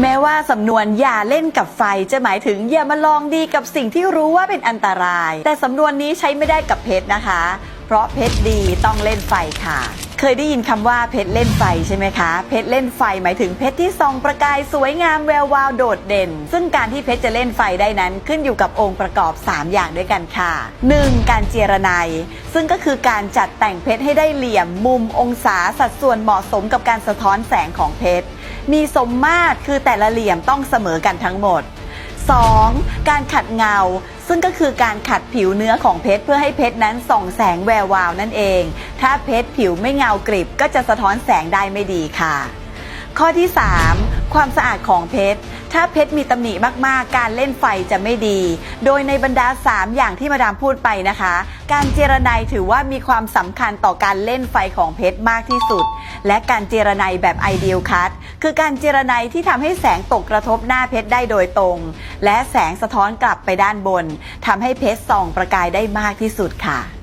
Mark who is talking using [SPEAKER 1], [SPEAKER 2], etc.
[SPEAKER 1] แม้ว่าสำนวนอย่าเล่นกับไฟจะหมายถึงอย่ามาลองดีกับสิ่งที่รู้ว่าเป็นอันตราย แต่สำนวนนี้ใช้ไม่ได้กับเพชรนะคะ เพราะเพชรดีต้องเล่นไฟค่ะ เคยได้ยินคำว่าเพชรเล่นไฟใช่ไหมคะ เพชรเล่นไฟหมายถึงเพชรที่ส่องประกายสวยงามแวววาวโดดเด่น ซึ่งการที่เพชรจะเล่นไฟได้นั้นขึ้นอยู่กับองค์ประกอบ 3 อย่างด้วยกันค่ะ 1. การเจรไนซึ่งก็คือการจัดแต่งเพชรให้ได้เหลี่ยมมุมองศาสัดส่วนเหมาะสมกับการสะท้อนแสงของเพชร มีสมมาตรคือแต่ละเหลี่ยมต้องเสมอกันทั้งหมด 2. การขัดเงา ซึ่งก็คือการขัดผิวเนื้อของเพชรเพื่อให้เพชรนั้นส่องแสงแวววาวนั่นเอง ถ้าเพชรผิวไม่เงากริบก็จะสะท้อนแสงได้ไม่ดีค่ะ ข้อที่ 3 ความสะอาดของเพชร ถ้าเพชรมีตำหนิมากๆ การเล่นไฟจะไม่ดี โดยในบรรดา 3 อย่างที่มาดามพูดไปนะคะ การเจรไนถือว่ามีความสำคัญต่อการเล่นไฟของเพชรมากที่สุด และการเจรไนแบบไอเดียลคัต คือการเจรไนที่ทำให้แสงตกกระทบหน้าเพชรได้โดยตรง และแสงสะท้อนกลับไปด้านบนทำให้เพชรส่องประกายได้มากที่สุดค่ะ